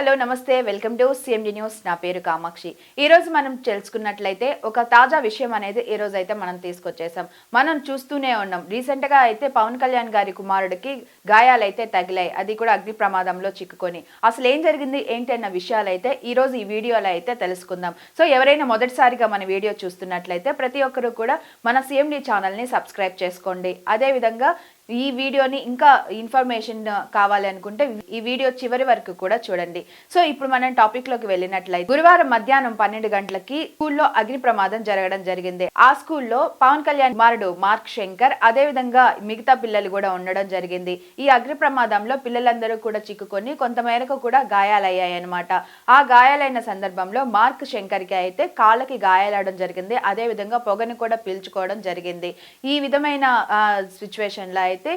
Hello నమస్తే. Welcome to CMD news. నా పేరు కామాక్షి. ఈ రోజు మనం తెలుసుకున్నట్లయితే ఒక తాజా విషయం అనేది ఈ రోజు అయితే మనం తీసుకొచ్చేసాం. మనం చూస్తూనే ఉన్నాం. రీసెంట్గా అయితే పవన్ కళ్యాణ్ గారి కుమారుడికి గాయాలైతే తగిలాయి. అది కూడా అగ్ని ప్రమాదంలో చిక్కుకొని. అసలు ఏం జరిగింది? ఏంటి అన్న విషయాలు అయితే ఈ రోజు ఈ వీడియోలో అయితే తెలుసుకుందాం. సో ఎవరైనా మొదటిసారిగా మన వీడియో చూస్తున్నట్లయితే ప్రతి ఒక్కరు కూడా మన సిఎండి ఛానల్ని సబ్స్క్రైబ్ చేసుకోండి. అదేవిధంగా ఈ వీడియోని ఇంకా ఇన్ఫర్మేషన్ కావాలి అనుకుంటే ఈ వీడియో చివరి వరకు కూడా చూడండి. సో ఇప్పుడు మనం టాపిక్లోకి వెళ్ళినట్లయితే గురువారం మధ్యాహ్నం పన్నెండు గంటలకి స్కూల్లో అగ్ని ప్రమాదం జరగడం జరిగింది. ఆ స్కూల్లో పవన్ కళ్యాణ్ కుమారుడు మార్క్ శంకర్ అదే విధంగా మిగతా పిల్లలు కూడా ఉండడం జరిగింది. ఈ అగ్ని ప్రమాదంలో పిల్లలందరూ కూడా చిక్కుకొని కొంతమేరకు కూడా గాయాలయ్యాయనమాట ఆ గాయాలైన సందర్భంలో మార్క్ శంకర్కి అయితే కాళ్ళకి గాయాలవడం జరిగింది. అదే విధంగా పొగను కూడా పీల్చుకోవడం జరిగింది. ఈ విధమైన సిచ్యువేషన్లో అయితే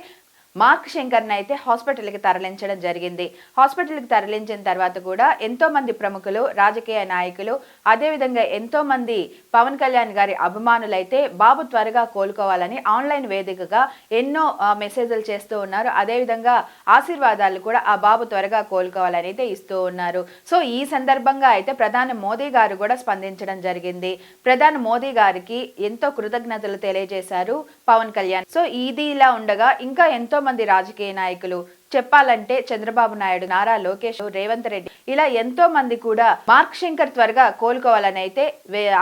మార్క్ శంకర్ని అయితే హాస్పిటల్కి తరలించడం జరిగింది. హాస్పిటల్కి తరలించిన తర్వాత కూడా ఎంతో మంది ప్రముఖులు రాజకీయ నాయకులు అదేవిధంగా ఎంతో మంది పవన్ కళ్యాణ్ గారి అభిమానులైతే బాబు త్వరగా కోలుకోవాలని ఆన్లైన్ వేదికగా ఎన్నో మెసేజ్లు చేస్తూ ఉన్నారు. అదేవిధంగా ఆశీర్వాదాలు కూడా ఆ బాబు త్వరగా కోలుకోవాలని అయితే ఇస్తూ ఉన్నారు. సో ఈ సందర్భంగా అయితే ప్రధాని మోదీ గారు కూడా స్పందించడం జరిగింది. ప్రధాని మోదీ గారికి ఎంతో కృతజ్ఞతలు తెలియజేశారు పవన్ కళ్యాణ్. సో ఇది ఇలా ఉండగా ఇంకా ఎంతో మంది రాజకీయ నాయకులు చెప్పాలంటే చంద్రబాబు నాయుడు నారా లోకేష్ రేవంత్ రెడ్డి ఇలా ఎంతో మంది కూడా మార్క్ శంకర్ త్వరగా కోలుకోవాలని అయితే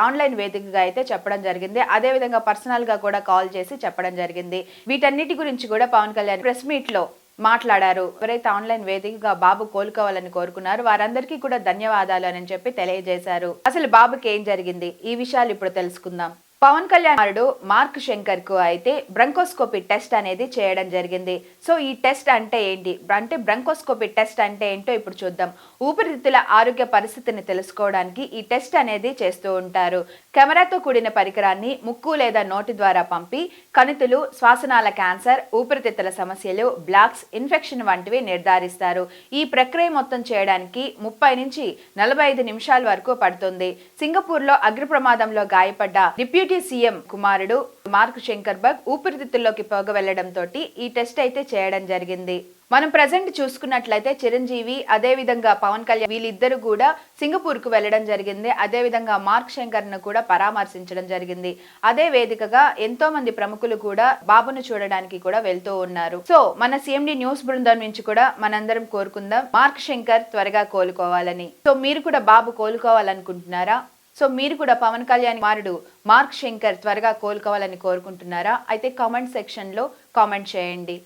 ఆన్లైన్ వేదికగా అయితే చెప్పడం జరిగింది. అదే విధంగా పర్సనల్గా కూడా కాల్ చేసి చెప్పడం జరిగింది. వీటన్నిటి గురించి కూడా పవన్ కళ్యాణ్ ప్రెస్ మీట్లో మాట్లాడారు. ఎవరైతే ఆన్లైన్ వేదికగా బాబు కోలుకోవాలని కోరుకున్నారు వారందరికీ కూడా ధన్యవాదాలు అని చెప్పి తెలియజేశారు. అసలు బాబుకి ఏం జరిగింది? ఈ విషయాలు ఇప్పుడు తెలుసుకుందాం. పవన్ కళ్యాణ్ కుమారుడు మార్క్ శంకర్కు అయితే బ్రంకోస్కోపీ టెస్ట్ అనేది చేయడం జరిగింది. సో ఈ టెస్ట్ అంటే ఏంటి? అంటే బ్రంకోస్కోపీ టెస్ట్ అంటే ఏంటో ఇప్పుడు చూద్దాం. ఊపిరితిత్తుల ఆరోగ్య పరిస్థితిని తెలుసుకోవడానికి ఈ టెస్ట్ అనేది చేస్తూ ఉంటారు. కెమెరాతో కూడిన పరికరాన్ని ముక్కు లేదా నోటి ద్వారా పంపి కణితులు శ్వాసనాల క్యాన్సర్ ఊపిరితిత్తుల సమస్యలు బ్లాక్స్ ఇన్ఫెక్షన్ వంటివి నిర్ధారిస్తారు. ఈ ప్రక్రియ మొత్తం చేయడానికి ముప్పై నుంచి నలభై ఐదు నిమిషాల వరకు పడుతుంది. సింగపూర్లో అగ్ని ప్రమాదంలో గాయపడ్డ డిప్యూటీ సీఎం కుమారుడు మార్క్ శంకర్ బగ్ ఊపిరితిత్తుల్లోకి పొగ వెళ్ళడంతో ఈ టెస్ట్ అయితే చేయడం జరిగింది. మనం ప్రజెంట్ చూసుకున్నట్లయితే చిరంజీవి అదే విధంగా పవన్ కళ్యాణ్ వీళ్ళిద్దరు కూడా సింగపూర్కు వెళ్ళడం జరిగింది. అదే విధంగా మార్క్ శంకర్ను కూడా పరామర్శించడం జరిగింది. అదే వేదికగా ఎంతో మంది ప్రముఖులు కూడా బాబును చూడడానికి కూడా వెళ్తూ ఉన్నారు. సో మన సిఎండి న్యూస్ బృందం నుంచి కూడా మనందరం కోరుకుందాం మార్క్ శంకర్ త్వరగా కోలుకోవాలని. సో మీరు కూడా బాబు కోలుకోవాలనుకుంటున్నారా? సో మీరు కూడా పవన్ కళ్యాణ్ మారుడు మార్క్ శంకర్ త్వరగా కోలుకోవాలని కోరుకుంటున్నారా? అయితే కామెంట్ సెక్షన్లో కామెంట్ చేయండి.